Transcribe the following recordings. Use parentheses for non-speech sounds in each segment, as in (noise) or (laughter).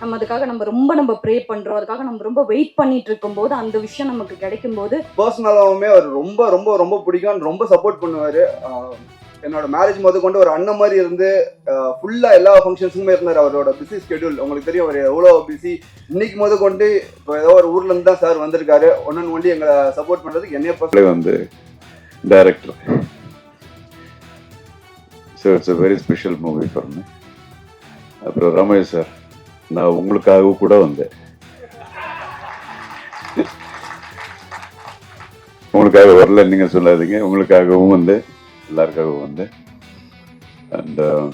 நம்ம அதுக்காக நம்ம ரொம்ப நம்ம ப்ரே பண்றோம். அதுக்காக நம்ம ரொம்ப வெயிட் பண்ணிட்டு இருக்கும்போது அந்த விஷயம் நமக்கு கிடைக்கும் போது பர்சனலாகவுமே அவர் ரொம்ப ரொம்ப ரொம்ப பிடிக்கும். ரொம்ப சப்போர்ட் பண்ணுவார். என்னோட மேரேஜ் முத கொண்டு ஒரு அண்ணன் மாதிரி இருந்து ஃபுல்லாக எல்லா ஃபங்க்ஷன்ஸுக்குமே இருந்தார். அவரோட பிஸி ஸ்கெடியூல் உங்களுக்கு தெரியும் அவர் எவ்வளோ பிஸி இன்னைக்கு முத கொண்டு இப்போ ஏதோ ஒரு ஊர்ல இருந்து தான் சார் வந்திருக்காரு. ஒன்னு ஒண்டி எங்களை சப்போர்ட் பண்ணுறதுக்கு என்னைய பர்சனல் வந்து director so it's a very special movie for me அப்புறம் ரமேஷ் சார். நான் உங்களுக்காக கூட வந்தேன். உங்களுக்காக வரல நீங்க சொல்லாதீங்க. உங்களுக்காகவும் வந்து எல்லாருக்காகவும் வந்து அண்ட் uh,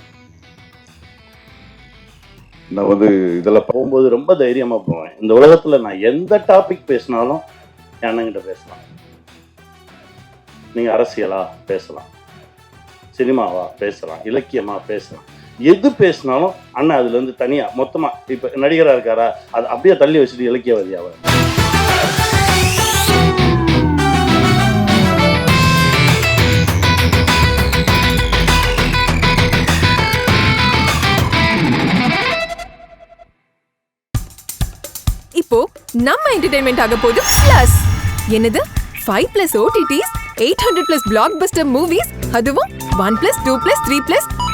நான் வந்து இதெல்லாம் போகும்போது ரொம்ப தைரியமாக போவேன். இந்த உலகத்தில் நான் எந்த டாபிக் பேசினாலும் என்னங்கிட்ட அண்ணன்கிட்ட பேசலாம். நீங்கள் அரசியலாக பேசலாம். சினிமாவா பேசலாம். இலக்கியமாக பேசலாம். எது பேசினாலும் அண்ணன் அதுல இருந்து தனியா மொத்தமா இப்ப நடிகரா இருக்காரா அது அப்படியே தள்ளி வச்சுட்டு இலக்கியவாதியாவ இப்போ நம்ம என்டர்டைன்மெண்ட் ஆக போகுது பிளஸ் என்னது? Five plus OTTs eight hundred plus blockbuster movies அதுவும் one plus two plus three plus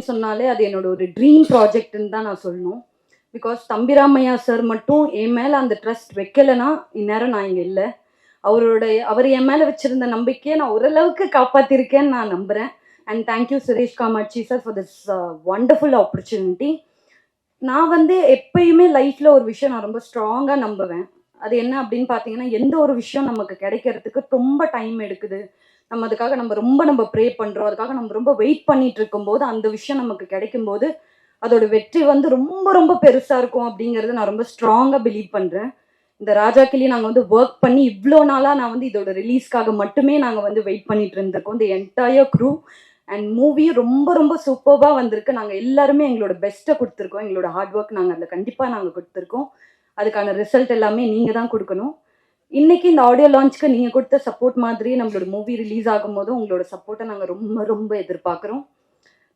சொன்னாலே அது என்னோட ஒரு ட்ரீம் ப்ராஜெக்ட்னு தான் நான் சொல்லணும். பிகாஸ் தம்பிராமையா சார் மட்டும் என் மேலே அந்த ட்ரஸ்ட் வைக்கலைன்னா இந்நேரம் நான் இங்கே இல்லை. அவருடைய அவர் என் மேலே வச்சிருந்த நம்பிக்கையை நான் ஓரளவுக்கு காப்பாற்றிருக்கேன்னு நான் நம்புகிறேன் and thank you Suresh Kamatchi sir for this wonderful opportunity நான் வந்து எப்பயுமே லைஃப்பில் ஒரு விஷயம் நான் ரொம்ப ஸ்ட்ராங்காக நம்புவேன். அது என்ன அப்படின்னு பார்த்தீங்கன்னா எந்த ஒரு விஷயம் நமக்கு கிடைக்கிறதுக்கு ரொம்ப டைம் எடுக்குது. நம்ம அதுக்காக நம்ம ரொம்ப நம்ம ப்ரே பண்ணுறோம் அதுக்காக நம்ம ரொம்ப வெயிட் பண்ணிட்டு இருக்கும்போது அந்த விஷயம் நமக்கு கிடைக்கும்போது அதோட வெற்றி வந்து ரொம்ப ரொம்ப பெருசாக இருக்கும் அப்படிங்கிறத நான் ரொம்ப ஸ்ட்ராங்காக பிலீவ் பண்ணுறேன் இந்த ராஜா கிளி நாங்கள் வந்து ஒர்க் பண்ணி இவ்வளோ நாளாக நான் வந்து இதோட ரிலீஸ்க்காக மட்டுமே நாங்கள் வந்து வெயிட் பண்ணிட்டு இருந்திருக்கோம். இந்த என்டையர் க்ரூ அண்ட் மூவியும் ரொம்ப ரொம்ப சூப்பர்வாக வந்திருக்கு. நாங்கள் எல்லாருமே எங்களோட பெஸ்ட்டை கொடுத்துருக்கோம். எங்களோட ஹார்ட் ஒர்க் நாங்கள் அதில் கண்டிப்பாக நாங்கள் கொடுத்துருக்கோம். அதுக்கான ரிசல்ட் எல்லாமே நீங்கள் தான் கொடுக்கணும். இன்னைக்கு இந்த ஆடியோ லான்ச்க்கு நீங்கள் கொடுத்த சப்போர்ட் மாதிரி நம்மளோட மூவி ரிலீஸ் ஆகும்போது உங்களோட சப்போர்ட்டை நாங்கள் ரொம்ப ரொம்ப எதிர்பார்க்குறோம்.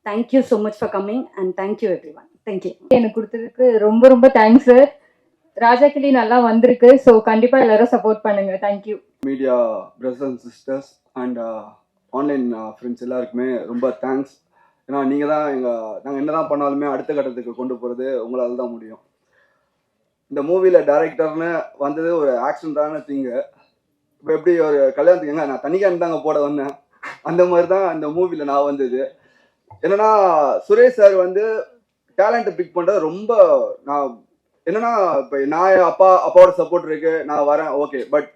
Thank you so much for coming and thank you every one thank you எனக்கு கொடுத்ததுக்கு ரொம்ப ரொம்ப தேங்க்ஸ் சார் ராஜா கிளி நல்லா வந்திருக்கு. ஸோ கண்டிப்பா எல்லாரும் சப்போர்ட் பண்ணுங்க. Thank you media brothers and sisters and online friends எல்லாருக்குமே ரொம்ப தேங்க்ஸ் ஏன்னா நீங்கள் தான் எங்கள் நாங்கள் என்ன தான் பண்ணாலுமே அடுத்த கட்டத்துக்கு கொண்டு போகிறது உங்களால் தான் முடியும். இந்த மூவியில் டேரக்டர்னு வந்தது ஒரு ஆக்சிடென்டான திங்கு இப்போ எப்படி ஒரு கல்யாணத்துக்கு எங்க நான் தனிக்கான் தாங்க போட வந்தேன். அந்த மாதிரி தான் அந்த மூவியில் நான் வந்தது. என்னன்னா சுரேஷ் சார் வந்து டேலண்ட்டை பிக் பண்ணுறது ரொம்ப நான் என்னன்னா இப்போ நான் என் அப்பா அப்பாவோட சப்போர்ட் இருக்கு நான் வரேன் ஓகே பட்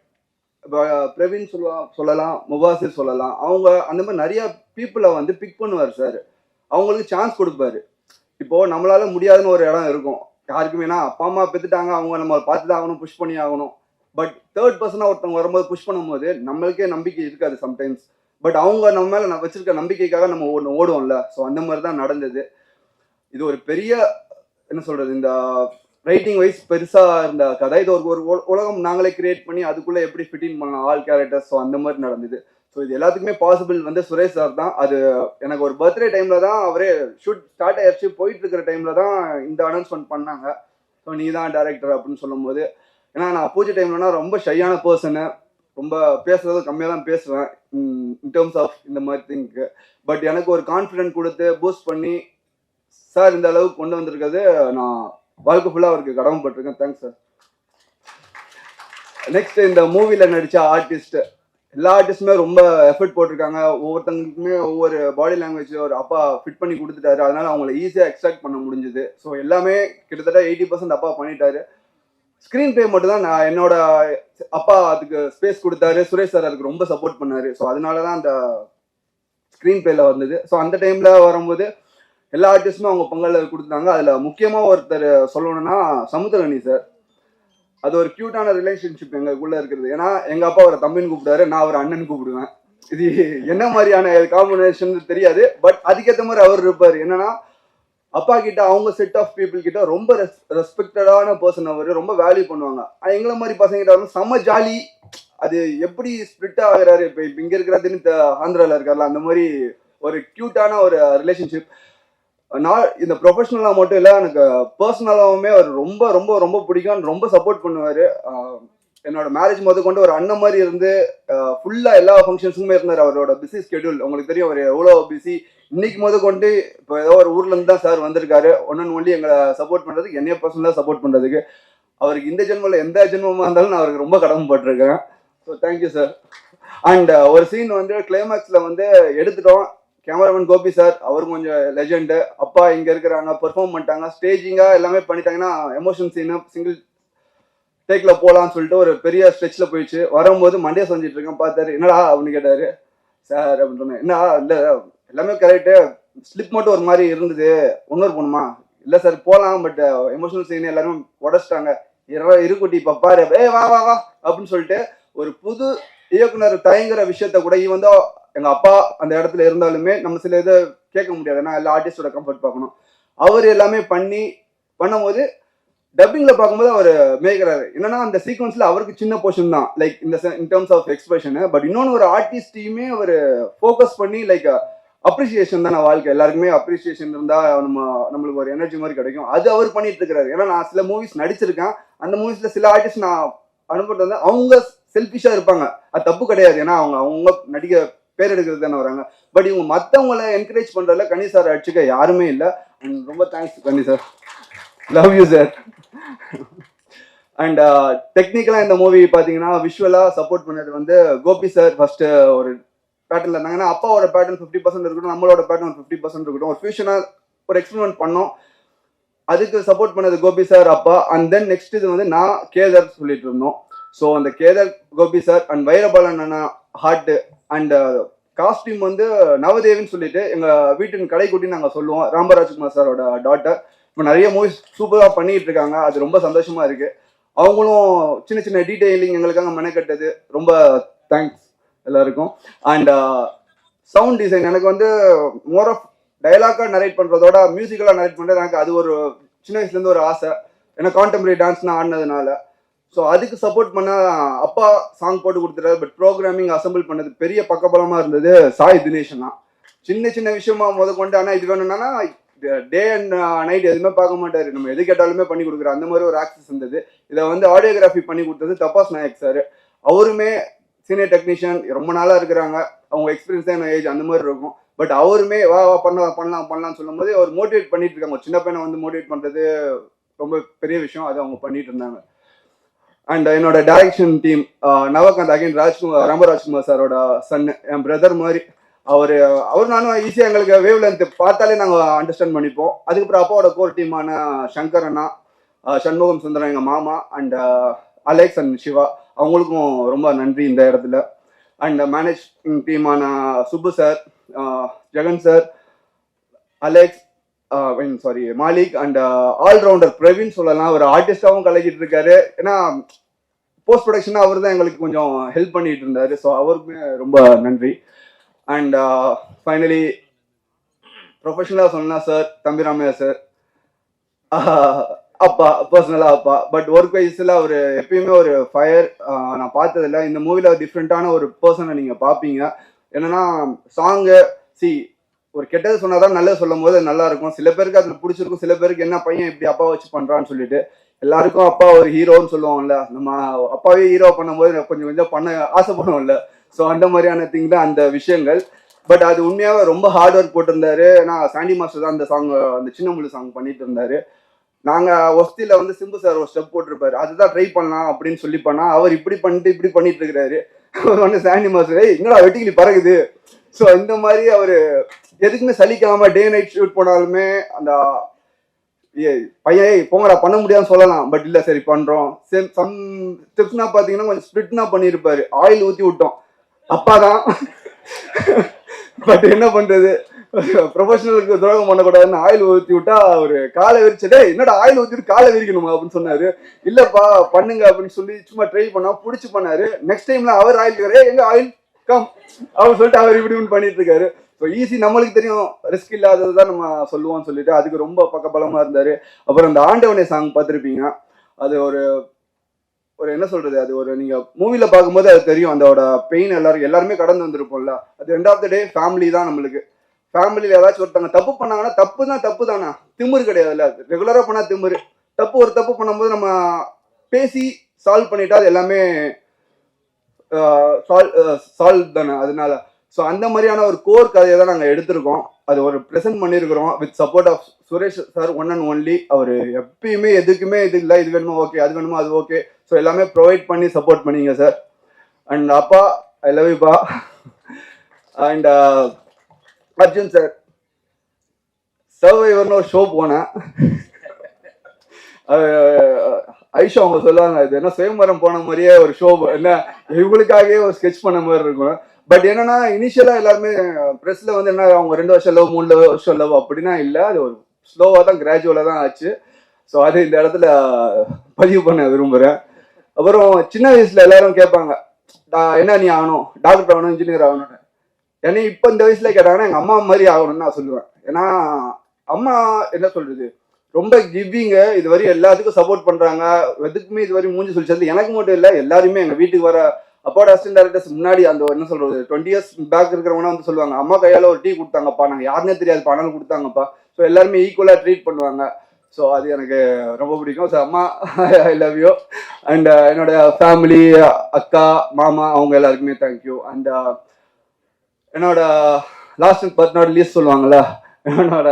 இப்போ பிரவீன் சொல்லலாம் சொல்லலாம் முபாசிர் சொல்லலாம். அவங்க அந்த மாதிரி நிறைய பீப்புளை வந்து பிக் பண்ணுவார் சார் அவங்களுக்கு சான்ஸ் கொடுப்பாரு. இப்போ நம்மளால முடியாதுன்னு ஒரு இடம் இருக்கும். யாருக்குமேனா அப்பா அம்மா பெற்றுட்டாங்க அவங்க நம்ம பார்த்து தான் ஆகணும் புஷ் பண்ணி ஆகணும் பட் தேர்ட் பர்சனாக ஒருத்தவங்க வரும்போது புஷ் பண்ணும்போது நம்மளுக்கே நம்பிக்கை இருக்காது சம்டைம்ஸ் பட் அவங்க நம்ம மேலே நான் வச்சிருக்க நம்பிக்கைக்காக நம்ம ஒன்று ஓடுவோம்ல. ஸோ அந்த மாதிரி தான் நடந்தது. இது ஒரு பெரிய என்ன சொல்றது இந்த ரைட்டிங் வைஸ் பெருசாக இருந்த கதை. இது ஒரு ஒரு உலகம் நாங்களே கிரியேட் பண்ணி அதுக்குள்ளே எப்படி ஃபிட்டிங் பண்ணலாம் ஆல் கேரக்டர்ஸ் ஸோ அந்த மாதிரி நடந்தது. ஸோ இது எல்லாத்துக்குமே பாசிபிள் வந்து சுரேஷ் சார் தான். அது எனக்கு ஒரு பர்த்டே டைம்ல தான் அவரே ஷூட் ஸ்டார்ட் ஆயிடுச்சு போயிட்டு இருக்கிற டைம்ல தான் இந்த அனௌன்ஸ்மெண்ட் பண்ணாங்க. ஸோ நீ தான் டேரக்டர் அப்படின்னு சொல்லும்போது ஏன்னா நான் பூஜை டைம்லனா ரொம்ப ஷையான பர்சனு ரொம்ப பேசுறது கம்மியாக தான் பேசுவேன். இன் டேர்ம்ஸ் ஆஃப் இந்த மாதிரி திங்க்கு பட் எனக்கு ஒரு கான்ஃபிடென்ட் கொடுத்து பூஸ்ட் பண்ணி சார் இந்த அளவுக்கு கொண்டு வந்திருக்கிறது நான் வாழ்க்கை ஃபுல்லாக அவருக்கு கடமைப்பட்டிருக்கேன். தேங்க்ஸ் சார் நெக்ஸ்ட் இந்த மூவியில் நடித்த ஆர்டிஸ்ட்டு எல்லா ஆர்டிஸ்டுமே ரொம்ப எஃபர்ட் போட்டிருக்காங்க. ஒவ்வொருத்தங்களுக்குமே ஒவ்வொரு பாடி லாங்குவேஜ் ஒரு அப்பா ஃபிட் பண்ணி கொடுத்துட்டாரு. அதனால அவங்கள ஈஸியாக எக்ஸ்ட்ராக்ட் பண்ண முடிஞ்சுது. ஸோ எல்லாமே கிட்டத்தட்ட எயிட்டி பர்சன்ட் அப்பா பண்ணிட்டாரு. ஸ்க்ரீன் பிளே மட்டும் தான் நான் என்னோட அப்பா அதுக்கு ஸ்பேஸ் கொடுத்தாரு. சுரேஷ் சார் அதுக்கு ரொம்ப சப்போர்ட் பண்ணாரு. ஸோ அதனால தான் அந்த ஸ்க்ரீன் பிளேல வந்தது. ஸோ அந்த டைம்ல வரும்போது எல்லா ஆர்டிஸ்டுமே அவங்க பங்களில் கொடுத்தாங்க அதில் முக்கியமாக ஒருத்தர் சொல்லணும்னா சமுத்திரனி சார் அது ஒரு க்யூட்டான ரிலேஷன்ஷிப் எங்களுக்குள்ள இருக்கிறது ஏன்னா எங்க அப்பா அவரை தம்பின்னு கூப்பிடுவாரு நான் அவர் அண்ணன் கூப்பிடுவேன். இது என்ன மாதிரியான காம்பினேஷன் தெரியாது பட் அதுக்கேற்ற மாதிரி அவர் இருப்பார். என்னன்னா அப்பா கிட்ட அவங்க செட் ஆஃப் பீப்புள் கிட்ட ரொம்ப ரெஸ்பெக்டடான பர்சன் அவர் ரொம்ப வேல்யூ பண்ணுவாங்க. எங்களை மாதிரி பசங்கிட்ட வந்து செம்ம ஜாலி அது எப்படி ஸ்பிளிட் ஆகிறாரு இப்போ இப்போ இங்க இருக்கிறதுன்னு ஆந்திரால இருக்கார்ல அந்த மாதிரி ஒரு க்யூட்டான ஒரு ரிலேஷன்ஷிப் நான் இந்த ப்ரொஃபஷனலாக மட்டும் இல்லை எனக்கு பர்சனலாகவுமே அவர் ரொம்ப ரொம்ப ரொம்ப பிடிக்கும். ரொம்ப சப்போர்ட் பண்ணுவார். என்னோட மேரேஜ் முத கொண்டு ஒரு அண்ணன் மாதிரி இருந்து ஃபுல்லாக எல்லா ஃபங்க்ஷன்ஸுக்குமே இருந்தார். அவரோட பிஸி ஸ்கெடியூல் உங்களுக்கு தெரியும் அவர் எவ்வளோ பிஸி இன்னைக்கு முத கொண்டு இப்போ ஏதோ ஒரு ஊர்லேருந்து தான் சார் வந்திருக்காரு. ஒன் அண்ட் ஒன்லி எங்களை சப்போர்ட் பண்ணுறதுக்கு என்னைய பர்சனலாக சப்போர்ட் பண்ணுறதுக்கு அவருக்கு இந்த ஜென்மத்தில் எந்த ஜென்மமாக இருந்தாலும் நான் அவருக்கு ரொம்ப கடமைப்பட்டிருக்கேன் so thank you sir and ஒரு சீன் வந்து கிளைமேக்ஸில் வந்து எடுத்துட்டோம். கேமராமேன் கோபி சார் அவரும் கொஞ்சம் லெஜெண்டு அப்பா இங்கே இருக்கிறாங்க பெர்ஃபார்ம் பண்ணிட்டாங்க. ஸ்டேஜிங்காக எல்லாமே பண்ணிட்டாங்கன்னா எமோஷன் சீனு சிங்கிள் டேக்ல போகலான்னு சொல்லிட்டு ஒரு பெரிய ஸ்ட்ரெச்சில் போயிடுச்சு. வரும்போது மண்டே செஞ்சுட்டு இருக்கேன் பார்த்தாரு என்னடா? அப்படின்னு கேட்டாரு. சார் அப்படின்னு சொன்னேன். என்ன இல்லை எல்லாமே கரெக்டு ஸ்லிப் மட்டும் ஒரு மாதிரி இருந்தது. இன்னொரு போகணுமா இல்லை சார் போகலாம் பட் எமோஷனல் சீன் எல்லாரும் உடச்சிட்டாங்க. இரு இருக்குட்டி இப்போ பாரு. ஏ வா வா வா அப்படின்னு சொல்லிட்டு ஒரு புது இயக்குனர் தயங்குற விஷயத்த கூட இவன் வந்து எங்க அப்பா அந்த இடத்துல இருந்தாலுமே நம்ம சில இதை கேட்க முடியாது. ஏன்னா எல்லா ஆர்டிஸ்டோட கம்ஃபர்ட் பார்க்கணும். அவர் எல்லாமே பண்ணி பண்ணும்போது டப்பிங்ல பார்க்கும்போது அவர் மேய்க்கிறாரு. என்னன்னா அந்த சீக்வன்ஸ்ல அவருக்கு சின்ன போர்ஷன் தான். லைக் இந்த in terms of expression but இன்னொன்று ஒரு ஆர்டிஸ்டையுமே அவர் ஃபோக்கஸ் பண்ணி லைக் அப்ரிசியேஷன் தான் வாழ்க்கை. எல்லாருக்குமே அப்ரிசியேஷன் இருந்தா நம்ம நம்மளுக்கு ஒரு எனர்ஜி மாதிரி கிடைக்கும். அது அவர் பண்ணிட்டு இருக்கிறாரு. ஏன்னா நான் சில மூவிஸ் நடிச்சிருக்கேன். அந்த மூவிஸ்ல சில ஆர்டிஸ்ட் நான் அனுப்பிட்டு வந்து அவங்க செல்ஃபிஷா இருப்பாங்க. அது தப்பு கிடையாது. ஏன்னா அவங்க அவங்க நடிக பேர் எடுக்கிறது தானே வராங்க. பட் இவங்க மற்றவங்கள என்கரேஜ் பண்றதுல கனி சார் அடிச்சுக்க யாருமே இல்லை. ரொம்ப thanks Kani sir love you sir and டெக்னிக்கலாக இந்த மூவி பார்த்தீங்கன்னா விஷுவலாக சப்போர்ட் பண்ணது வந்து கோபி சார் ஃபர்ஸ்ட் ஒரு பேட்டர்ல இருந்தாங்கன்னா அப்பாவோட பேட்டர்ன் ஃபிஃப்டி பர்சன்ட் இருக்கட்டும் நம்மளோட பேட்டர்ன் ஃபிஃப்டி பர்சன்ட் இருக்கட்டும். ஒரு ஃபியூஷனாக ஒரு எக்ஸ்பெரிமெண்ட் பண்ணோம். அதுக்கு சப்போர்ட் பண்ணது கோபி சார் அப்பா. அண்ட் தென் நெக்ஸ்ட் இது வந்து நான் கேதர் சொல்லிட்டு இருந்தோம். ஸோ அந்த கேதர் கோபி சார் அண்ட் வைரபாலன் அண்ணா ஹார்ட் அண்ட் காஸ்டியூம் வந்து நவதேவின்னு சொல்லிட்டு எங்கள் வீட்டின் கடைக்குட்டி நாங்கள் சொல்லுவோம். ராமராஜ்குமார் சாரோட டாட்டர் இப்போ நிறைய மூவிஸ் சூப்பராக பண்ணிகிட்டு இருக்காங்க. அது ரொம்ப சந்தோஷமாக இருக்குது அவங்களும் சின்ன சின்ன டீட்டெயிலிங் எங்களுக்காக மெனக்கட்டது ரொம்ப தேங்க்ஸ் எல்லாருக்கும். அண்ட் சவுண்ட் டிசைன் எனக்கு வந்து மோர் ஆஃப் டைலாக்காக நரேட் பண்ணுறதோட மியூசிக்கலாக நரேட் பண்ணுறது எனக்கு அது ஒரு சின்ன வயசுலேருந்து ஒரு ஆசை. ஏன்னா கான்டெம்பரரி டான்ஸ் நான் ஆடினதுனால. ஸோ அதுக்கு சப்போர்ட் பண்ண அப்பா சாங் போட்டு கொடுத்துட்டாரு. பட் ப்ரோக்ராமிங் அசம்பிள் பண்ணது பெரிய பக்கபலமாக இருந்தது சாய் தினேஷன் தான் சின்ன சின்ன விஷயமா முத கொண்டு ஆனால் இது வேணும்னா டே அண்ட் நைட் எதுவுமே பார்க்க மாட்டாரு. நம்ம எது கேட்டாலுமே பண்ணி கொடுக்குற அந்த மாதிரி ஒரு ஆக்சஸ் இருந்தது. இதை வந்து ஆடியோகிராஃபி பண்ணி கொடுத்தது தபாஸ் நாயக் சார் அவருமே சீனியர் டெக்னீஷியன் ரொம்ப நாளாக இருக்கிறாங்க. அவங்க எக்ஸ்பீரியன்ஸ் தான் ஏஜ் அந்த மாதிரி இருக்கும். பட் அவருமே வா வா பண்ணலாம் பண்ணலாம் பண்ணலாம்னு சொல்லும்போது அவர் மோட்டிவேட் பண்ணிட்டு இருக்காங்க. சின்ன பையனை வந்து மோட்டிவேட் பண்ணுறது ரொம்ப பெரிய விஷயம். அது அவங்க பண்ணிட்டு இருந்தாங்க. அண்ட் என்னோட direction team Navakanth again Rajkumar Ramarajkumar சாரோட சன் என் பிரதர் மாதிரி. அவர் அவர் நானும் ஈஸியாக எங்களுக்கு வேவ் லென்த் பார்த்தாலே நாங்கள் அண்டர்ஸ்டாண்ட் பண்ணிப்போம். அதுக்கப்புறம் அப்பாவோட கோர் டீமான சங்கர் அண்ணா சண்முகம் சுந்தரம் எங்கள் மாமா அண்ட் அலெக்ஸ் அண்ட் சிவா அவங்களுக்கும் ரொம்ப நன்றி இந்த இடத்துல. And managing டீமான Subbu sir Jegan sir Alex sorry Malik and all rounder Praveen சொல்லலாம். ஒரு ஆர்டிஸ்டாகவும் கலக்கிட்டு இருக்காரு ஏன்னா போஸ்ட் ப்ரொடக்ஷனாக அவர் தான் எங்களுக்கு கொஞ்சம் ஹெல்ப் பண்ணிட்டு இருந்தாரு ஸோ அவருக்குமே ரொம்ப நன்றி. அண்ட் ஃபைனலி ப்ரொஃபஷனலாக சொல்லலாம் சார் தம்பிராமையா சார் அப்பா பர்சனலாக அப்பா. பட் ஒர்க் வைஸில் அவர் எப்பயுமே ஒரு ஃபயர் நான் பார்த்ததில்ல. இந்த மூவியில் டிஃப்ரெண்ட்டான ஒரு பர்சனை நீங்கள் பார்ப்பீங்க என்னன்னா சாங்கு சி ஒரு கெட்டது சொன்னாதான் நல்லது சொல்லும் போது நல்லா இருக்கும் சில பேருக்கு அதில் பிடிச்சிருக்கும். சில பேருக்கு என்ன பையன் இப்படி அப்பா வச்சு பண்றான்னு சொல்லிட்டு எல்லாருக்கும் அப்பா ஒரு ஹீரோன்னு சொல்லுவாங்கல்ல நம்ம அப்பாவே ஹீரோ பண்ணும்போது கொஞ்சம் கொஞ்சம் பண்ண ஆசைப்படுவோம்ல. ஸோ அந்த மாதிரியான திங் தான் அந்த விஷயங்கள். பட் அது உண்மையாகவே ரொம்ப ஹார்ட் ஒர்க் போட்டிருந்தாரு. நான் சாண்டி மாஸ்டர் தான் அந்த சாங் அந்த சின்ன முழு சாங் பண்ணிட்டு இருந்தாரு. நாங்கள் ஒஸ்தியில் வந்து சிம்பு சார் ஒரு ஸ்டெப் போட்டிருப்பாரு. அதுதான் ட்ரை பண்ணலாம் அப்படின்னு சொல்லி பண்ணா அவர் இப்படி பண்ணிட்டு இப்படி பண்ணிட்டு இருக்கிறாரு. அவர் சாண்டி மாஸ்டர் எங்களா என்னடா வெட்டிக்கிளி பறகுது ஸோ இந்த மாதிரி அவர் எதுக்குமே சலிக்காம டே நைட் ஷூட் போனாலுமே அந்த ஏய், பையன் போங்கடா பண்ண முடியாதுன்னு சொல்லலாம். பட் இல்லை சரி பண்றோம். சம் ஸ்டெப்ஸ்னா பார்த்தீங்கன்னா கொஞ்சம் ஸ்ப்ரிட்னா பண்ணியிருப்பாரு ஆயில் ஊற்றி விட்டோம். அப்பா தான் பட் என்ன பண்ணுறது ப்ரொஃபஷனலுக்கு துரோகம் பண்ணக்கூடாதுன்னு ஆயில் ஊற்றி விட்டா அவர் காலை விரிச்சதே என்னோட என்னடா ஆயில் ஊற்றிட்டு காலை விரிக்கணுமா? அப்படின்னு சொன்னாரு. இல்லைப்பா பண்ணுங்க அப்படின்னு சொல்லி சும்மா ட்ரை பண்ணா பிடிச்சி பண்ணாரு. நெக்ஸ்ட் டைம்ல அவர் ஆயில் ஏ எங்க ஆயில் கம் அப்படின்னு சொல்லிட்டு அவர் இப்படி பண்ணிட்டு இருக்காரு ஸோ ஈஸி நம்மளுக்கு தெரியும். ரிஸ்க் இல்லாதது தான் நம்ம சொல்லுவோம்னு சொல்லிட்டு அதுக்கு ரொம்ப பக்கபலமா இருந்தாரு. அப்புறம் அந்த ஆண்டவனே சாங் பார்த்துருப்பீங்க. அது ஒரு ஒரு என்ன சொல்றது? அது ஒரு நீங்க மூவில பார்க்கும்போது அது தெரியும். அதோட பெயின் எல்லாரும் எல்லாருமே கடந்து வந்திருப்போம்ல. அது end of the day family தான் நம்மளுக்கு. ஃபேமிலியில் ஏதாச்சும் ஒருத்தவங்க தப்பு பண்ணாங்கன்னா தப்பு தான் தப்பு தானா? திமிரு கிடையாதுல்ல ரெகுலராக பண்ணால் திமிரு. தப்பு ஒரு தப்பு பண்ணும்போது நம்ம பேசி சால்வ் பண்ணிட்டா அது எல்லாமே சால்வ் சால்வ் தானே அதனால. ஸோ அந்த மாதிரியான ஒரு கோர் கதையை தான் நாங்கள் எடுத்திருக்கோம். அது ஒரு ப்ரெசென்ட் பண்ணியிருக்கிறோம் with support of Suresh sir one and only அவர் எப்பயுமே எதுக்குமே இது இல்லை இது வேணுமோ ஓகே அது வேணுமோ அது ஓகே ஸோ எல்லாமே ப்ரொவைட் பண்ணி சப்போர்ட் பண்ணிங்க சார் அண்ட் அப்பா ஐ லவ் யூப்பா அண்ட் அர்ஜுன் சார் சர்வைவர்னு ஒரு ஷோ போனேன். (laughs) ஐஷா அவங்க சொல்லுவாங்க இது என்ன சுயம்பரம் போன மாதிரியே ஒரு ஷோ என்ன இவங்களுக்காகவே ஒரு ஸ்கெட்ச் பண்ண மாதிரி இருக்கும். பட் என்னன்னா இனிஷியலா எல்லாருமே ப்ரெஸ்ல வந்து என்ன அவங்க ரெண்டு வருஷம் லவ் மூணு வருஷம் லவ் அப்படின்னா இல்லை அது ஒரு ஸ்லோவாக தான் கிராஜுவலாக தான் ஆச்சு. ஸோ அது இந்த இடத்துல பதிவு பண்ண விரும்புகிறேன் அப்புறம் சின்ன வயசுல எல்லாரும் கேட்பாங்க என்ன நீ ஆகணும்? டாக்டர் ஆகணும் இன்ஜினியர் ஆகணும்னு. ஏன்னா இப்போ இந்த வயசுல கேட்டாங்கன்னா எங்கள் அம்மா மாதிரி ஆகணும்னு நான் சொல்லுவேன். ஏன்னா அம்மா என்ன சொல்றது? ரொம்ப கிவிங்க இது வரையும் எல்லாத்துக்கும் சப்போர்ட் பண்றாங்க. எதுக்குமே இது வரையும் மூஞ்சி சொல்லிச்சது எனக்கு மட்டும் இல்லை எல்லாருமே எங்க வீட்டுக்கு வர அப்பாவோட அசிஸ்டன்ட் டேரக்டர்ஸ் முன்னாடி அந்த என்ன சொல்றது டுவெண்ட்டி இயர்ஸ் பேக் இருக்கிறவங்க வந்து சொல்லுவாங்க அம்மா கையால ஒரு டீ கொடுத்தாங்கப்பா. நாங்க யாருமே தெரியாது. பணம் கொடுத்தாங்கப்பா. ஸோ எல்லாருமே ஈக்குவலா ட்ரீட் பண்ணுவாங்க. ஸோ அது எனக்கு ரொம்ப பிடிக்கும். ஸோ அம்மா ஐ லவ் யூ அண்ட் என்னோட ஃபேமிலி அக்கா மாமா அவங்க எல்லாருக்குமே தேங்க்யூ அண்ட் uh, என்னோட லாஸ்ட் பர்த் நாட் லீஸ் சொல்லுவாங்கல்ல என்னோட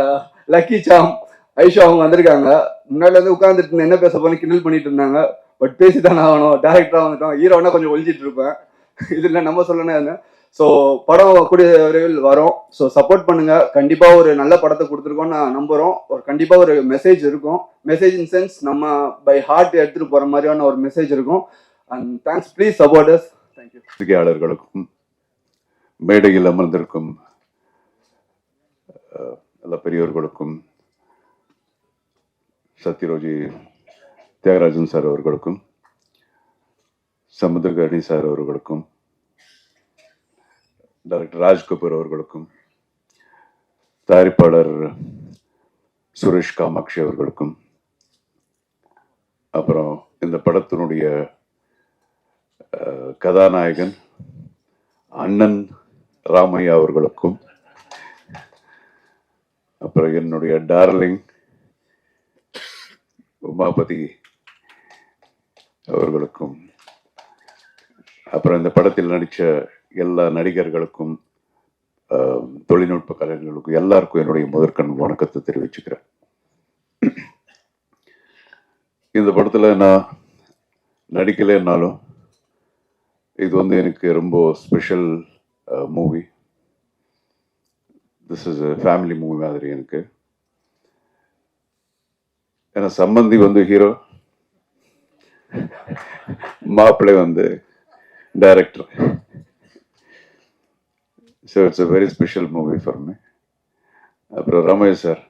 லக்கி சாம் ஐஷா அவங்க வந்திருக்காங்க. முன்னாடி வந்து உட்காந்துட்டு என்ன பேச போறேன்னு கிண்டல் பண்ணிட்டு இருந்தாங்க. பட் பேசி தானே ஆகணும் டேரக்டரா வந்துட்டோம். ஹீரோனா கொஞ்சம் ஒழிஞ்சிட்டு இருப்பேன். இதுல நம்ம சொல்லணும் ஸோ படம் கூடிய விரைவில் வரும். ஸோ சப்போர்ட் பண்ணுங்க. கண்டிப்பா ஒரு நல்ல படத்தை கொடுத்துருக்கோம் நான் நம்புறோம். ஒரு கண்டிப்பா ஒரு மெசேஜ் இருக்கும். மெசேஜ் இன் சென்ஸ் நம்ம பை ஹார்ட் எடுத்துட்டு போற மாதிரியான ஒரு மெசேஜ் இருக்கும். And thanks please support us thank you பத்திரிகையாளர்களுக்கும் மேடையில் அமர்ந்திருக்கும் அஹ், பெரியோர்களுக்கும் சத்யரோஜி தியாகராஜன் சார் அவர்களுக்கும் சமுத்திரகணி சார் அவர்களுக்கும் டைரக்டர் ராஜ்கபூர் அவர்களுக்கும் தயாரிப்பாளர் சுரேஷ் காமாட்சி அவர்களுக்கும் அப்புறம் இந்த படத்தினுடைய கதாநாயகன் அண்ணன் ராமையா அவர்களுக்கும் அப்புறம் என்னுடைய டார்லிங் உமாபதி அவர்களுக்கும் அப்புறம் இந்த படத்தில் நடித்த எல்லா நடிகர்களுக்கும் தொழில்நுட்ப கலைஞர்களுக்கும் எல்லாருக்கும் என்னுடைய முதற்கண் வணக்கத்தை தெரிவிச்சுக்கிறேன். இந்த படத்தில் நான் நடிக்கலைன்னாலும் இது வந்து எனக்கு ரொம்ப special movie this is family movie மாதிரி எனக்கு. ஏன்னா சம்பந்தி வந்து ஹீரோ மாப்பிள்ளை வந்து director so it's a very special movie for me அப்புறம் ரமேஷ் சார்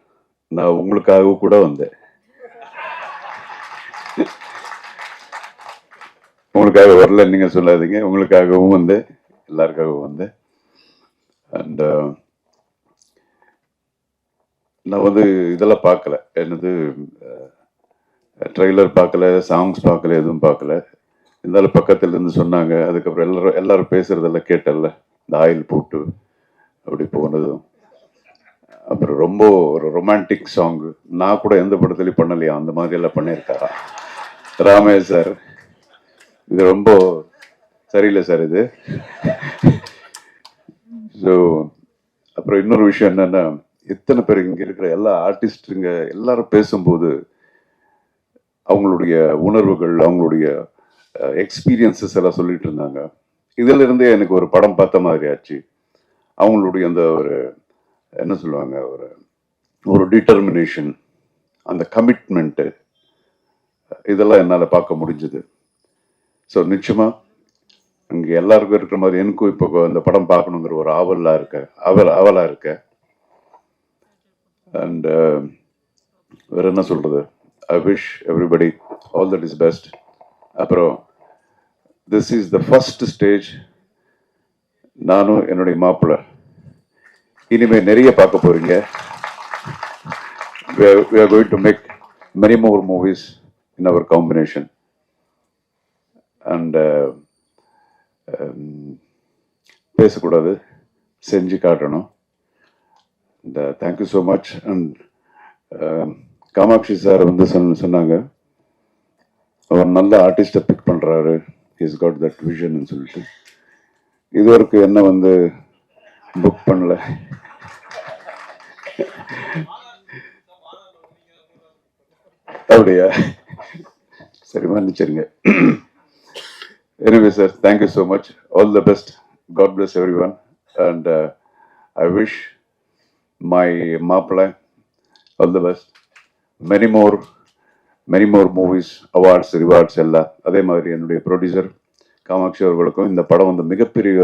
நான் உங்களுக்காக கூட வந்தேன். உங்களுக்காக வரல நீங்கள் சொல்லாதீங்க. உங்களுக்காகவும் வந்தேன். எல்லாருக்காகவும் வந்தேன். அண்ட் நான் வந்து இதெல்லாம் பார்க்கல. என்னது ட்ரெய்லர் பார்க்கல சாங்ஸ் பார்க்கல எதுவும் பார்க்கல. இருந்தாலும் பக்கத்தில் இருந்து சொன்னாங்க. அதுக்கப்புறம் எல்லாரும் எல்லாரும் பேசுறதெல்லாம் கேட்டல்ல இந்த ஆயில் போட்டு அப்படி போனதும். அப்புறம் ரொம்ப ஒரு ரொமான்டிக் சாங் நான் கூட எந்த படத்துலையும் பண்ணலையா? அந்த மாதிரி எல்லாம் பண்ணியிருக்காரா ராமேஷ் சார் இது ரொம்ப சரியில்லை சார் இது. ஸோ அப்புறம் இன்னொரு விஷயம் என்னன்னா எத்தனை பேர் இங்கே இருக்கிற எல்லா ஆர்டிஸ்ட்டுங்க எல்லாரும் பேசும்போது அவங்களுடைய உணர்வுகள் அவங்களுடைய எக்ஸ்பீரியன்சஸ் எல்லாம் சொல்லிட்டு இருந்தாங்க. இதுல இருந்தே எனக்கு ஒரு படம் பார்த்த மாதிரி ஆச்சு. அவங்களுடைய அந்த ஒரு என்ன சொல்லுவாங்க ஒரு ஒரு டிட்டர்மினேஷன் அந்த கமிட்மெண்ட்டு இதெல்லாம் என்னால் பார்க்க முடிஞ்சது. ஸோ நிச்சயமாக இங்கே எல்லாருக்கும் இருக்கிற மாதிரி எனக்கும் இப்போ இந்த படம் பார்க்கணுங்கிற ஒரு ஆவலாக இருக்க அவல் அவலாக இருக்க. அண்ட் um, வேற என்ன சொல்கிறது I wish everybody all that is best அப்புறம் this is the first stage நானும் என்னுடைய மாப்பிள்ளை. இனிமேல் நிறைய பார்க்க போறீங்க. We are, we are going to make many more movies in our combination. And um, um, பேசக்கூடாது. செஞ்சு காட்டணும். இந்த thank you so much and Kamatchi sir வந்து சொன்ன சொன்னாங்க. அவர் நல்ல ஆர்டிஸ்டை பிக் பண்ணுறாரு இஸ் காட் தட் விஷன் சொல்லிட்டு. இதுவரைக்கும் என்ன வந்து புக் பண்ணல. அப்படியா? சரி மன்னிச்சிருங்க. Anyway sir thank you so much all the best God bless every one and I wish my மாப்பிள்ளை all the best many more many more movies awards rewards எல்லாம். அதே மாதிரி என்னுடைய ப்ரொடியூசர் காமாட்சி அவர்களுக்கும் இந்த படம் வந்து மிகப்பெரிய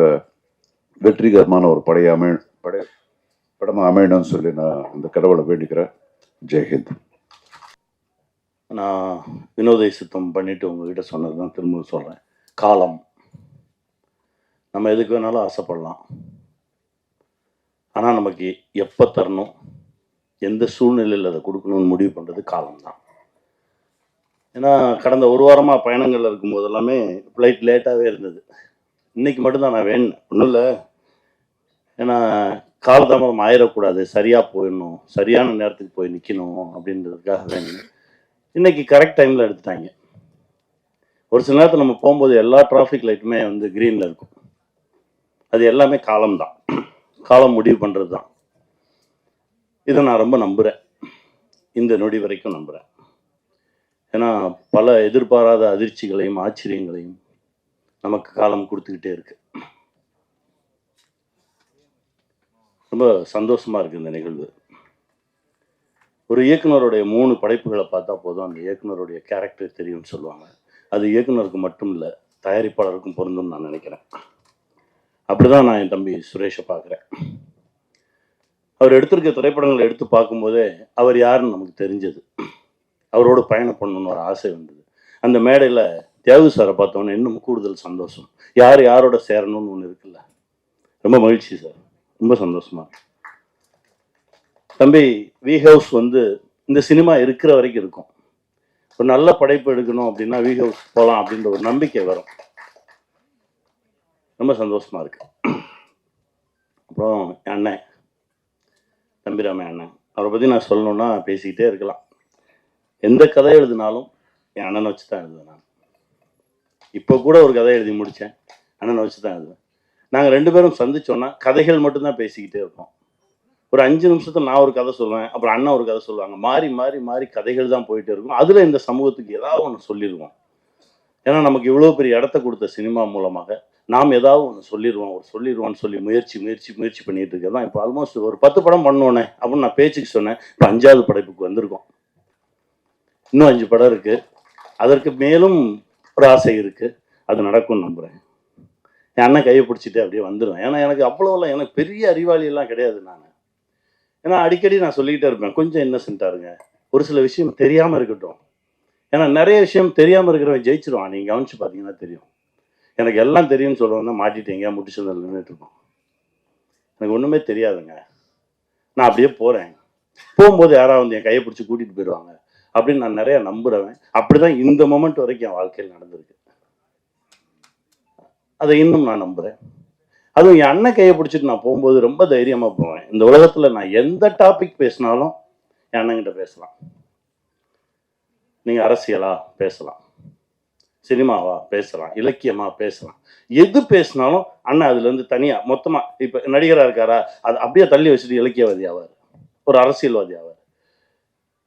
வெற்றிகரமான ஒரு படையை அமை படை படமாக அமையணும்னு சொல்லி நான் இந்த கடவுளை வேண்டிக்கிறேன். ஜெய்ஹிந்த் நான் வினோதை சுத்தம் பண்ணிவிட்டு உங்ககிட்ட சொன்னது தான் திரும்ப சொல்கிறேன் காலம். நம்ம எதுக்கு வேணாலும் ஆசைப்படலாம். ஆனால் நமக்கு எப்போ தரணும்? எந்த சூழ்நிலையில் அதை கொடுக்கணும்னு முடிவு பண்ணுறது காலம்தான். ஏன்னா கடந்த ஒரு வாரமாக பயணங்களில் இருக்கும்போது எல்லாமே ஃப்ளைட் லேட்டாகவே இருந்தது. இன்றைக்கி மட்டும்தான் நான் வேணும் ஒன்றும் இல்லை. ஏன்னா காலதாமதம் ஆயிடக்கூடாது சரியாக போயிடணும். சரியான நேரத்துக்கு போய் நிற்கணும் அப்படின்றதுக்காக வேணும் இன்றைக்கி கரெக்ட் டைமில் எடுத்துட்டாங்க. ஒரு சில நேரத்தில் நம்ம போகும்போது எல்லா டிராஃபிக் லைட்டுமே வந்து க்ரீனில் இருக்கும். அது எல்லாமே காலம்தான். காலம் முடிவு பண்ணுறது தான் இதை நான் ரொம்ப நம்புகிறேன் இந்த நொடி வரைக்கும் நம்புகிறேன் ஏன்னா பல எதிர்பாராத அதிர்ச்சிகளையும் ஆச்சரியங்களையும் நமக்கு காலம் கொடுத்துக்கிட்டே இருக்கு. ரொம்ப சந்தோஷமாக இருக்குது இந்த நிகழ்வு. ஒரு இயக்குனருடைய மூணு படைப்புகளை பார்த்தா போதும் அந்த இயக்குனருடைய கேரக்டர் தெரியும்னு சொல்லுவாங்க. அது இயக்குனருக்கு மட்டும் இல்லை தயாரிப்பாளருக்கும் பொருந்தும்னு நான் நினைக்கிறேன். அப்படி தான் நான் என் தம்பி சுரேஷை பார்க்குறேன். அவர் எடுத்திருக்க திரைப்படங்களை எடுத்து பார்க்கும்போதே அவர் யாருன்னு நமக்கு தெரிஞ்சது. அவரோட பயணம் பண்ணணும்னு ஒரு ஆசை வந்தது. அந்த மேடையில் தியாகு சாரை பார்த்தோன்னே இன்னும் கூடுதல் சந்தோஷம். யார் யாரோட சேரணும்னு ஒன்று இருக்குல்ல? ரொம்ப மகிழ்ச்சி சார். ரொம்ப சந்தோஷமாக தம்பி வி ஹவுஸ் வந்து இந்த சினிமா இருக்கிற வரைக்கும் இருக்கும். ஒரு நல்ல படைப்பு எடுக்கணும் அப்படின்னா வி ஹவுஸ் போகலாம் அப்படின்ற ஒரு நம்பிக்கை வரும். ரொம்ப சந்தோஷமாக இருக்குது அப்புறம் என் அண்ணன் தம்பிராம அண்ணன் அவரை பற்றி நான் சொல்லணுன்னா பேசிக்கிட்டே இருக்கலாம். எந்த கதை எழுதினாலும் என் அண்ணனை வச்சு தான் எழுதுவேன் நான். இப்போ கூட ஒரு கதை எழுதி முடித்தேன் அண்ணனை வச்சு தான் எழுதுவேன். நாங்கள் ரெண்டு பேரும் சந்திச்சோன்னா கதைகள் மட்டும்தான் பேசிக்கிட்டே இருப்போம். ஒரு அஞ்சு நிமிஷத்தில் நான் ஒரு கதை சொல்லுவேன் அப்புறம் அண்ணன் ஒரு கதை சொல்லுவாங்க. மாறி மாறி மாறி கதைகள் தான் போயிட்டு இருக்கும். அதில் இந்த சமூகத்துக்கு ஏதாவது ஒன்று சொல்லிடுவோம். ஏன்னா நமக்கு இவ்வளோ பெரிய இடத்த கொடுத்த சினிமா மூலமாக நாம் ஏதாவது ஒன்று சொல்லிடுவோம். ஒரு சொல்லிடுவான்னு சொல்லி முயற்சி முயற்சி முயற்சி பண்ணிட்டு இருக்கேன் தான். இப்போ ஆல்மோஸ்ட் ஒரு பத்து படம் பண்ணோன்னே அப்படின்னு நான் பேச்சுக்கு சொன்னேன். இப்போ அஞ்சாவது படைப்புக்கு வந்திருக்கோம். இன்னும் அஞ்சு படம் இருக்குது அதற்கு மேலும் ஒரு ஆசை இருக்குது அது நடக்கும்னு நம்புகிறேன் என் அண்ணன் கையை பிடிச்சிட்டு அப்படியே வந்துடுவேன். ஏன்னா எனக்கு அவ்வளோலாம் எனக்கு பெரிய அறிவாளியெல்லாம் கிடையாது நான். ஏன்னா அடிக்கடி நான் சொல்லிக்கிட்டே இருப்பேன். கொஞ்சம் இன்னசென்ட்டாக இருங்க. ஒரு சில விஷயம் தெரியாமல் இருக்கட்டும். ஏன்னா நிறைய விஷயம் தெரியாமல் இருக்கிறவன் ஜெயிச்சிருவான். நீங்கள் கவனிச்சு பார்த்தீங்கன்னா தெரியும். எனக்கு எல்லாம் தெரியும்னு சொல்கிறவங்க தான் மாட்டிட்டீங்க முடிச்சு நின்றுட்டு இருக்கோம். எனக்கு ஒன்றுமே தெரியாதுங்க. நான் அப்படியே போகிறேன் போகும்போது யாராவது வந்து என் கையை பிடிச்சி கூட்டிகிட்டு போயிடுவாங்க அப்படின்னு நான் நிறையா நம்புகிறவன் அப்படி அப்படிதான் இந்த மொமெண்ட் வரைக்கும் என் வாழ்க்கையில் நடந்திருக்கு. அதை இன்னும் நான் நம்புகிறேன் அதுவும் என் அண்ணன் கையை பிடிச்சிட்டு நான் போகும்போது ரொம்ப தைரியமாக போவேன். இந்த உலகத்தில் நான் எந்த டாபிக் பேசினாலும் என் அண்ணங்கிட்ட பேசலாம். நீங்கள் அரசியலாக பேசலாம். சினிமாவா பேசலாம் இலக்கியமாக பேசலாம். எது பேசினாலும் அண்ணன் அதுலேருந்து தனியாக மொத்தமாக இப்போ நடிகராக இருக்காரா அது அப்படியே தள்ளி வச்சுட்டு இலக்கியவாதி ஆவார். ஒரு அரசியல்வாதி ஆவார்.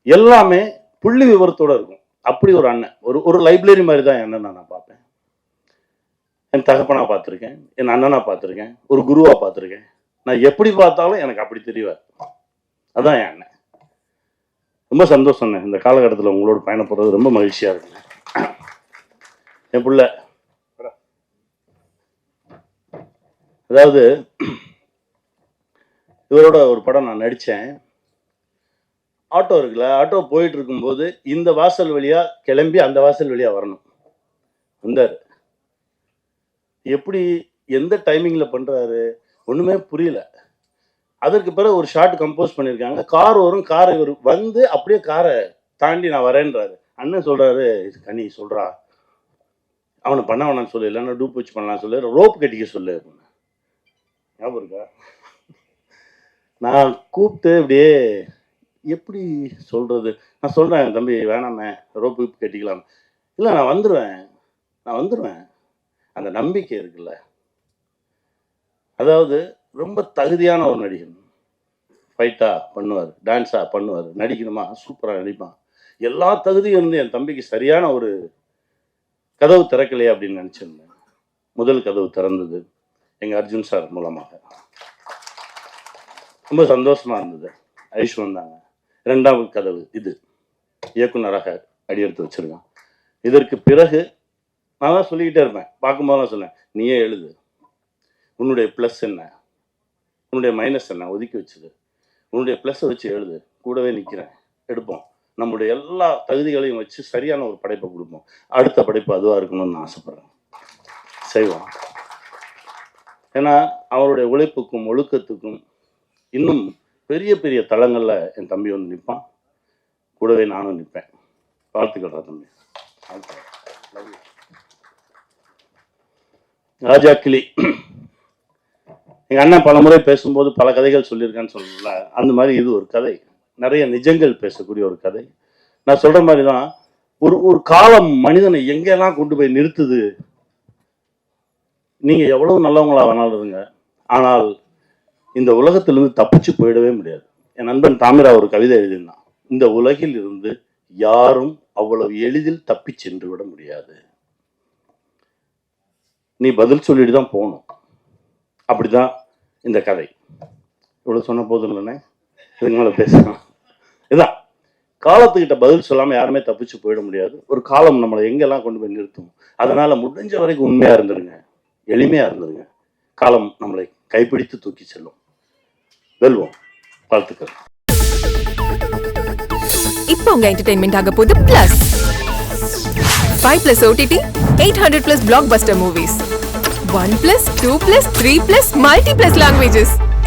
எல்லாமே புள்ளி விவரத்தோட இருக்கும். அப்படி ஒரு அண்ணன் ஒரு ஒரு லைப்ரரி மாதிரி தான் என் அண்ணனை நான் பார்ப்பேன். என் தகப்பனாக பார்த்துருக்கேன் என் அண்ணனாக பார்த்துருக்கேன் ஒரு குருவாக பார்த்துருக்கேன். நான் எப்படி பார்த்தாலும் எனக்கு அப்படி தெரிவார். அதான் என் அண்ணன். ரொம்ப சந்தோஷம்ண்ணே இந்த காலகட்டத்தில் உங்களோட பயணப்படுறது ரொம்ப மகிழ்ச்சியாக இருக்குங்க என் புள்ள. அதாவது இவரோட ஒரு படம் நான் நடித்தேன் ஆட்டோ இருக்குல்ல ஆட்டோ போயிட்டு இருக்கும்போது இந்த வாசல் வழியா கிளம்பி அந்த வாசல் வழியா வரணும். வந்தார். எப்படி எந்த டைமிங்ல பண்றாரு? ஒண்ணுமே புரியல. அதற்கு பிறகு ஒரு ஷார்ட் கம்போஸ் பண்ணியிருக்காங்க கார் வரும் கார் வரும் வந்து அப்படியே காரை தாண்டி நான் வரேன்றாரு. அண்ணன் சொல்றாரு கனி சொல்றா. அவனை பண்ண வேணாம்னு சொல்லு இல்லைன்னா டூப் வச்சு பண்ணலாம் சொல்லு ரோப் கட்டிக்க சொல்லு அப்படின்னு. ஞாபகம் இருக்கா? நான் கூப்பிட்டு அப்படியே எப்படி சொல்கிறது நான் சொல்கிறேன் தம்பி வேணாமே ரோப்பு கட்டிக்கலாம். இல்லை நான் வந்துடுவேன் நான் வந்துடுவேன் அந்த நம்பிக்கை இருக்குல்ல. அதாவது ரொம்ப தகுதியான ஒரு நடிகன். ஃபைட்டா பண்ணுவார் டான்ஸாக பண்ணுவார் நடிக்கணுமா? சூப்பராக நடிப்பான். எல்லா தகுதியும் இருந்து என் தம்பிக்கு சரியான ஒரு கதவு திறக்கலையே அப்படின்னு நினச்சிருந்தேன். முதல் கதவு திறந்தது எங்கள் அர்ஜுன் சார் மூலமாக. ரொம்ப சந்தோஷமா இருந்தது. ஐஷ் வந்தாங்க ரெண்டாவது கதவு இது. இயக்குனராக அடியெடுத்து வச்சிருக்கான். இதற்கு பிறகு நான் தான் சொல்லிக்கிட்டே இருப்பேன். பார்க்கும்போது தான் சொன்னேன் நீயே எழுது. உன்னுடைய ப்ளஸ் என்ன? உன்னுடைய மைனஸ் என்ன? ஒதுக்கி வச்சுது உன்னுடைய ப்ளஸ்ஸை வச்சு எழுது. கூடவே நிற்கிறேன் எடுப்போம். நம்முடைய எல்லா தகுதிகளையும் வச்சு சரியான ஒரு படைப்பை கொடுப்போம். அடுத்த படைப்பு அதுவாக இருக்கணும்னு நான் ஆசைப்பட்றேன். செய்வோம். ஏன்னா அவருடைய உழைப்புக்கும் ஒழுக்கத்துக்கும் இன்னும் பெரிய பெரிய தளங்களில் என் தம்பி வந்து நிற்பான் கூடவே நானும் நிற்பேன் வாழ்த்துக்கள் தம்பி. ராஜா கிளி. எங்கள் அண்ணன் பல முறை பேசும்போது பல கதைகள் சொல்லியிருக்கான்னு சொல்லல. அந்த மாதிரி இது ஒரு கதை. நிறைய நிஜங்கள் பேசக்கூடிய ஒரு கதை. நான் சொல்ற மாதிரி தான் ஒரு ஒரு காலம் மனிதனை எங்கெல்லாம் கொண்டு போய் நிறுத்துது? நீங்க எவ்வளவு நல்லவங்களா வேணாலும் இருங்க ஆனால் இந்த உலகத்திலிருந்து தப்பிச்சு போயிடவே முடியாது. என் நண்பன் தாமிரா ஒரு கவிதை எழுதியிருந்தான். இந்த உலகில் இருந்து யாரும் அவ்வளவு எளிதில் தப்பி சென்று விட முடியாது. நீ பதில் சொல்லிட்டு தான் போகணும். அப்படிதான் இந்த கதை. இவ்வளோ சொன்ன போதும் இல்லைண்ணே இதுங்களை பேசலாம். இதான் காலத்துக்கிட்ட பதில் சொல்லாமல் யாருமே தப்பிச்சு போயிட முடியாது. ஒரு காலம் நம்மளை எங்கெல்லாம் கொண்டு போய் நிறுத்தும் அதனால முடிஞ்ச வரைக்கும் உண்மையா இருந்துருங்க. எளிமையா இருந்துருங்க. காலம் நம்மளை கைப்பிடித்து தூக்கி செல்லும். வெல்வோம். வாழ்த்துக்கள். இப்போ உங்க என்டர்டைன்மெண்ட் ஆக போகுது plus five plus OTT eight hundred plus blockbuster movies one plus two plus three plus multi plus languages